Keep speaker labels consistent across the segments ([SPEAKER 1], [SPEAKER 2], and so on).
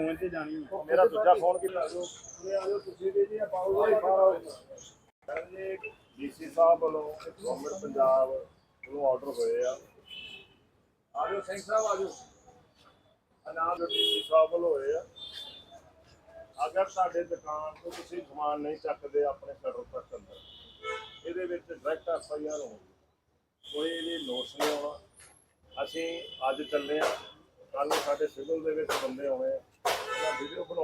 [SPEAKER 1] Phone ਤੇ ਜਾਣੀ ਹੈ।
[SPEAKER 2] ਮੇਰਾ ਦੂਜਾ ਫੋਨ ਕੀਤਾ ਜੋ ਉਰੇ ਆ ਜਾਓ ਤੁਸੀਂ ਵੀ ਜੀ ਪਾਓ ਜੀ ਫਾਰੋ ਜੀ ਡੀਸੀ ਸਾਹਿਬ ਵੱਲੋਂ ਗਵਰਨਮੈਂਟ ਪੰਜਾਬ ਵੱਲੋਂ ਆਰਡਰ ਹੋਏ ਆ। ਆ ਜਾਓ ਸਿੰਘ ਸਾਹਿਬ ਆ ਜਾਓ। ਆ ਨਾਮ ਜੋ ਡੀਸੀ ਸਾਹਿਬ ਵੱਲੋਂ ਹੋਏ ਆ। ਅਗਰ ਤੁਹਾਡੇ ਦੁਕਾਨ ਤੋਂ ਤੁਸੀਂ ਸਮਾਨ ਨਹੀਂ ਚੱਕਦੇ ਆਪਣੇ ਸ਼ਟਰ ਤੱਕ ਅੰਦਰ ਇਹਦੇ ਵਿੱਚ ਡਾਇਰੈਕਟ ਐਫ ਆਈ ਆਰ ਹੋਊਗੀ ਕੋਈ ਇਹਦੀ ਨੋਟਿਸ ਨਹੀਂ ਆਉਣਾ। ਅਸੀਂ ਅੱਜ ਚੱਲੇ ਆ। ਕੱਲ ਸਾਡੇ ਸਿਵਲ ਦੇ ਵਿੱਚ ਬੰਦੇ ਆਉਣੇ ਆ।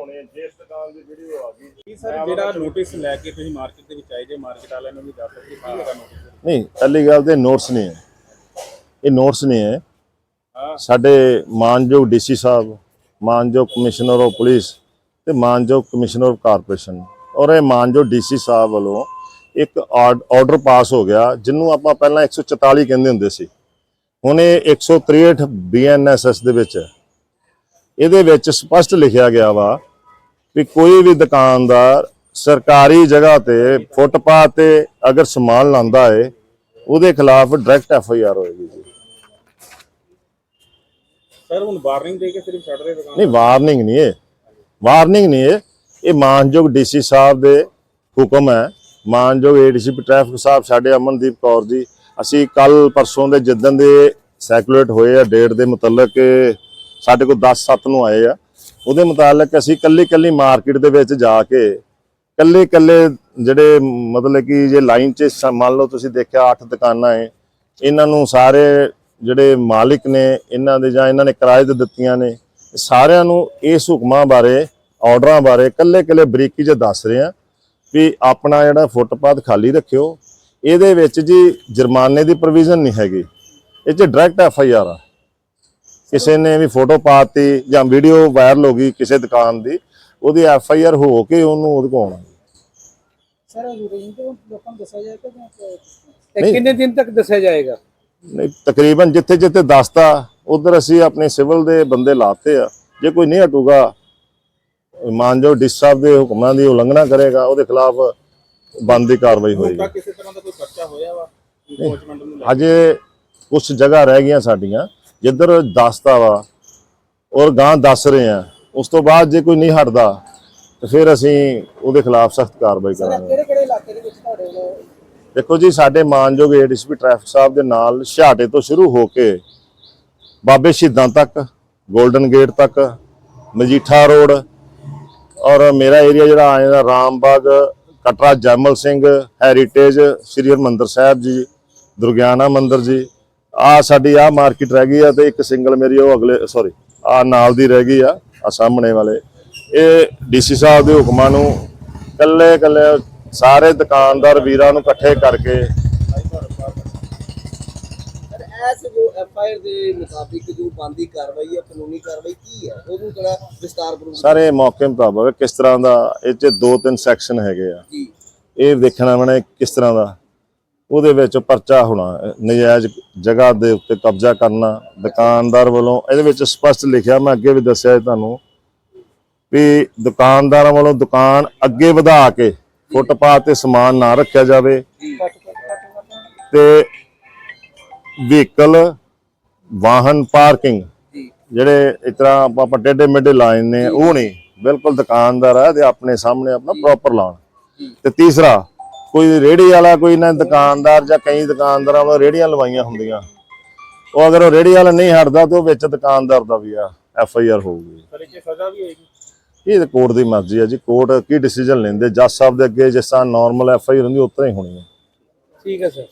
[SPEAKER 2] ਵੀਡੀਓ ਬਣਾਉਣੀ ਹੈ ਜਿਸ ਦੁਕਾਨ ਦੀ ਵੀਡੀਓ ਆ ਗਈ।
[SPEAKER 1] ਕੀ ਸਰ ਜਿਹੜਾ ਨੋਟਿਸ ਲੈ ਕੇ ਤੁਸੀਂ ਮਾਰਕੀਟ ਦੇ ਵਿੱਚ ਆਏ ਜੇ ਮਾਰਕੀਟ ਵਾਲਿਆਂ ਨੂੰ ਵੀ ਦੱਸ ਦਿਓ ਕਿ ਕੀ ਹੈਗਾ ਨੋਟਿਸ
[SPEAKER 3] ਨਹੀਂ ਪਹਿਲੀ ਗੱਲ ਤੇ ਨੋਟਸ ਨਹੀਂ ਹੈ ਇਹ ਨੋਟਸ ਨਹੀਂ ਹੈ। ਸਾਡੇ ਮਾਨਯੋਗ ਡੀਸੀ ਸਾਹਿਬ ਮਾਨਯੋਗ ਕਮਿਸ਼ਨਰ ਆਫ ਪੁਲਿਸ ਤੇ ਮਾਨਯੋਗ ਕਮਿਸ਼ਨਰ ਆਫ ਕਾਰਪੋਰੇਸ਼ਨ ਔਰ ਇਹ ਮਾਨਯੋਗ ਡੀਸੀ ਸਾਹਿਬ ਵੱਲੋਂ ਇੱਕ ਆਰਡਰ ਪਾਸ ਹੋ ਗਿਆ ਜਿਹਨੂੰ ਆਪਾਂ ਪਹਿਲਾਂ 144 ਕਹਿੰਦੇ ਹੁੰਦੇ ਸੀ। ਹੁਣ ਇਹ 163 ਬੀਐਨਐਸਐਸ ਦੇ ਵਿੱਚ ਇਹਦੇ ਵਿੱਚ ਸਪਸ਼ਟ ਲਿਖਿਆ ਗਿਆ ਵਾ ਵੀ ਕੋਈ ਵੀ ਦੁਕਾਨਦਾਰ ਸਰਕਾਰੀ ਜਗ੍ਹਾ ਤੇ ਫੁੱਟਪਾਥ ਤੇ ਅਗਰ ਸਮਾਨ ਲਾਂਦਾ ਹੈ ਉਹਦੇ ਖਿਲਾਫ ਡਾਇਰੈਕਟ ਐਫ ਆਈ ਆਰ ਹੋਏਗੀ ਜੀ।
[SPEAKER 1] ਸਰ ਹੁਣ ਵਾਰਨਿੰਗ ਦੇ ਕੇ ਸਿਰਫ ਛੱਡ ਰਹੇ ਦੁਕਾਨ
[SPEAKER 3] ਨਹੀਂ ਵਾਰਨਿੰਗ ਨਹੀਂ ਹੈ ਵਾਰਨਿੰਗ ਨਹੀਂ ਹੈ ਇਹ ਮਾਨਯੋਗ ਡੀਸੀ ਸਾਹਿਬ ਦੇ ਹੁਕਮ ਹੈ। ਮਾਨਯੋਗ ਏਡੀਸੀਪੀ ਟ੍ਰੈਫਿਕ ਸਾਹਿਬ ਸਾਡੇ ਅਮਨਦੀਪ ਕੌਰ ਜੀ ਅਸੀਂ ਕੱਲ ਪਰਸੋਂ ਦੇ ਜਿੱਦਣ ਦੇ ਸੈਕੂਲੇਟ ਹੋਏ ਆ ਡੇਟ ਦੇ ਮੁਤਲਕ ਸਾਡੇ ਕੋਲ 10 7 ਨੂੰ ਆਏ ਆ। ਉਹਦੇ ਮੁਤਾਲਕ ਅਸੀਂ ਕੱਲੀ ਕੱਲੀ ਮਾਰਕੀਟ ਦੇ ਵਿੱਚ ਜਾ ਕੇ ਕੱਲੇ ਕੱਲੇ ਜਿਹੜੇ ਮਤਲਬ ਕਿ ਜੇ ਲਾਈਨ 'ਚ ਮੰਨ ਲਓ ਤੁਸੀਂ ਦੇਖਿਆ 8 ਦੁਕਾਨਾਂ ਹੈ ਇਹਨਾਂ ਨੂੰ ਸਾਰੇ ਜਿਹੜੇ ਮਾਲਿਕ ਨੇ, ਇਹਨਾਂ ਦੇ ਜਾਂ ਇਹਨਾਂ ਨੇ ਕਿਰਾਏ ਤੇ ਦਿੱਤੀਆਂ ਨੇ, ਸਾਰਿਆਂ ਨੂੰ ਇਸ ਹੁਕਮਾਂ ਬਾਰੇ, ਆਰਡਰਾਂ ਬਾਰੇ ਕੱਲੇ ਕੱਲੇ ਬਰੀਕੀ 'ਚ ਦੱਸ ਰਹੇ ਆ ਵੀ ਆਪਣਾ ਜਿਹੜਾ ਫੁੱਟਪਾਥ ਖਾਲੀ ਰੱਖਿਓ। ਇਹਦੇ ਵਿੱਚ ਜੀ ਜੁਰਮਾਨੇ ਦੀ ਪ੍ਰੋਵੀਜ਼ਨ ਨਹੀਂ ਹੈਗੀ। ਇਹ 'ਚ ਡਾਇਰੈਕਟ ਐਫ ਆਈ ਆਰ ਆ। ਕਿਸੇ ਨੇ ਵੀ ਫੋਟੋ ਪਾਤੀ ਜਾਂ ਵੀਡੀਓ ਵਾਇਰਲ ਹੋ ਗਈ ਕਿਸੇ ਦੁਕਾਨ ਦੀ ਉਹਦੀ ਐਫ ਆਈ ਆਰ ਹੋ ਕੇ ਉਹਨੂੰ ਉਹਦੇ ਕੋਲ ਆਉਣਾ।
[SPEAKER 4] ਸਰ ਰੇਂਜ ਤੋਂ ਲੋਕਾਂ ਨੂੰ ਦੱਸਿਆ ਜਾਏਗਾ ਕਿ
[SPEAKER 3] ਨਹੀਂ।
[SPEAKER 4] ਕਿੰਨੇ ਦਿਨ ਤੱਕ ਦੱਸਿਆ ਜਾਏਗਾ?
[SPEAKER 3] ਨਹੀਂ ਤਕਰੀਬਨ ਜਿੱਥੇ ਜਿੱਥੇ ਦੱਸਤਾ ਉਧਰ ਅਸੀਂ ਆਪਣੇ ਸਿਵਲ ਦੇ ਬੰਦੇ ਲਾਤੇ ਆ। ਜੇ ਕੋਈ ਨਹੀਂ ਹਟੂਗਾ ਮਾਨਜੋ ਡੀ ਸਾਹਿਬ ਦੇ ਹੁਕਮਾਂ ਦੀ ਉਲੰਘਣਾ ਕਰੇਗਾ ਉਹਦੇ ਖਿਲਾਫ ਬੰਦੀ ਕਾਰਵਾਈ
[SPEAKER 1] ਹੁਣ
[SPEAKER 3] ਹੋਏਗੀ।
[SPEAKER 1] ਕਿਸੇ ਤਰ੍ਹਾਂ ਦਾ ਕੋਈ ਪਰਚਾ ਹੋਇਆ ਵਾ?
[SPEAKER 3] ਅਜੇ ਕੁਝ ਜਗ੍ਹਾ ਰਹਿ ਗਈਆਂ ਸਾਡੀਆਂ। ਜਿੱਧਰ ਦੱਸਤਾ ਵਾ ਔਰ ਗਾਂ ਦੱਸ ਰਹੇ ਆ ਉਸ ਤੋਂ ਬਾਅਦ ਜੇ ਕੋਈ ਨਹੀਂ ਹਟਦਾ ਤੇ ਫਿਰ ਅਸੀਂ ਉਹਦੇ ਖਿਲਾਫ ਸਖਤ ਕਾਰਵਾਈ ਕਰਾਂਗੇ।
[SPEAKER 4] ਕਿਹੜੇ ਕਿਹੜੇ ਇਲਾਕੇ ਦੇ ਵਿੱਚ ਤੁਹਾਡੇ ਵੱਲੋਂ
[SPEAKER 3] ਦੇਖੋ ਜੀ ਸਾਡੇ ਮਾਨਯੋਗ ਏਡੀਸੀਪੀ ਟ੍ਰੈਫਿਕ ਸਾਹਿਬ ਦੇ ਨਾਲ ਛਾਟੇ ਤੋਂ ਸ਼ੁਰੂ ਹੋ ਕੇ ਬਾਬੇ ਸ਼ਹੀਦਾਂ ਤੱਕ 골ਡਨ ਗੇਟ ਤੱਕ ਮਜੀਠਾ ਰੋਡ ਔਰ ਮੇਰਾ ਏਰੀਆ ਜਿਹੜਾ ਆ ਜਾਂਦਾ ਰਾਮਬਾਗ ਕਟਰਾ ਜੈਮਲ ਸਿੰਘ ਹੈਰੀਟੇਜ ਸ੍ਰੀ ਹਰਿਮੰਦਰ ਸਾਹਿਬ ਜੀ ਦੁਰਗਿਆਨਾ ਮੰਦਿਰ ਜੀ ਆ ਸਾਡੀ ਆ ਮਾਰਕੀਟ ਰਹਿ ਗਈ ਆ ਤੇ ਇੱਕ ਸਿੰਗਲ ਮੇਰੀ ਉਹ ਅਗਲੇ ਸੌਰੀ ਆ ਨਾਲ ਦੀ ਰਹਿ ਗਈ ਆ ਆ ਸਾਹਮਣੇ ਵਾਲੇ। ਇਹ ਡੀਸੀ ਸਾਹਿਬ ਦੇ ਹੁਕਮਾਂ ਨੂੰ ਕੱਲੇ ਕੱਲੇ ਸਾਰੇ ਦੁਕਾਨਦਾਰ ਵੀਰਾਂ ਨੂੰ ਇਕੱਠੇ ਕਰਕੇ
[SPEAKER 5] ਐਸ ਜੋ ਐਫ ਆਈ ਆਰ ਦੇ ਮੁਤਾਬਿਕ ਜੋ ਬੰਦੀ ਕਾਰਵਾਈ ਹੈ ਕਾਨੂੰਨੀ ਕਾਰਵਾਈ ਕੀ ਹੈ ਉਹਨੂੰ ਥੋੜਾ ਵਿਸਤਾਰ ਪੂਰਵਕ
[SPEAKER 3] ਸਾਰੇ ਮੌਕੇ ਮੁਤਾਬਕ ਕਿਸ ਤਰ੍ਹਾਂ ਦਾ ਇਹ ਚ ਦੋ ਤਿੰਨ ਸੈਕਸ਼ਨ ਹੈਗੇ ਆ।
[SPEAKER 5] ਜੀ।
[SPEAKER 3] ਇਹ ਦੇਖਣਾ ਮੈਨੇ ਕਿਸ ਤਰ੍ਹਾਂ ਦਾ। ਉਹਦੇ ਵਿੱਚ ਪਰਚਾ ਹੋਣਾ, ਨਜਾਇਜ਼ ਜਗ੍ਹਾ ਦੇ ਉੱਤੇ ਕਬਜ਼ਾ ਕਰਨਾ, ਦੁਕਾਨਦਾਰ ਵੱਲੋਂ, ਇਹਦੇ ਵਿੱਚ ਸਪਸ਼ਟ ਲਿਖਿਆ, ਮੈਂ ਅੱਗੇ ਵੀ ਦੱਸਿਆ ਤੁਹਾਨੂੰ ਵੀ ਦੁਕਾਨਦਾਰਾਂ ਵੱਲੋਂ ਦੁਕਾਨ ਅੱਗੇ ਵਧਾ ਕੇ ਫੁੱਟਪਾਥ ਤੇ ਸਮਾਨ ਨਾ ਰੱਖਿਆ ਜਾਵੇ ਤੇ ਵਹੀਕਲ ਵਾਹਨ ਪਾਰਕਿੰਗ ਜਿਹੜੇ ਇਸ ਤਰ੍ਹਾਂ ਆਪਾਂ ਆਪਾਂ ਟੇਢੇ ਮੇਢੇ ਲਾਏ ਨੇ ਉਹ ਨਹੀਂ, ਬਿਲਕੁਲ ਦੁਕਾਨਦਾਰ ਆ ਤੇ ਆਪਣੇ ਸਾਹਮਣੇ ਆਪਣਾ ਪ੍ਰੋਪਰ ਲਾਉਣ। ਤੇ ਤੀਸਰਾ ਕੋਈ ਰੇੜੀ ਵਾਲਾ ਕੋਈ ਨਾ ਦੁਕਾਨਦਾਰ ਜਾਂ ਕਈ ਦੁਕਾਨਦਾਰਾਂ ਵੱਲੋਂ ਰੇੜੀਆਂ ਲਵਾਈਆਂ ਹੁੰਦੀਆਂ। ਉਹ ਅਗਰ ਉਹ ਰੇੜੀ ਵਾਲਾ ਨਹੀਂ ਹਟਦਾ ਤਾਂ ਉਹ ਵਿੱਚ ਦੁਕਾਨਦਾਰ ਦਾ ਵੀ ਆ ਐਫ ਆਈ ਆਰ ਹੋਊਗੀ।
[SPEAKER 1] ਇਹ 'ਚ ਸਜ਼ਾ ਵੀ ਹੋਏਗੀ।
[SPEAKER 3] ਇਹ ਤਾਂ ਕੋਰਟ ਦੀ ਮਰਜ਼ੀ ਹੈ ਜੀ ਕੋਰਟ ਕੀ ਡਿਸੀਜਨ ਲੈਂਦੇ? ਜੱਜ ਸਾਹਿਬ ਦੇ ਅੱਗੇ ਜਿਸ ਤਰ੍ਹਾਂ ਨਾਰਮਲ ਐਫ ਆਈ ਆਰ ਹੁੰਦੀ ਉਸ ਤਰ੍ਹਾਂ ਹੀ ਹੋਣੀ ਹੈ
[SPEAKER 4] ਠੀਕ ਹੈ ਸਰ।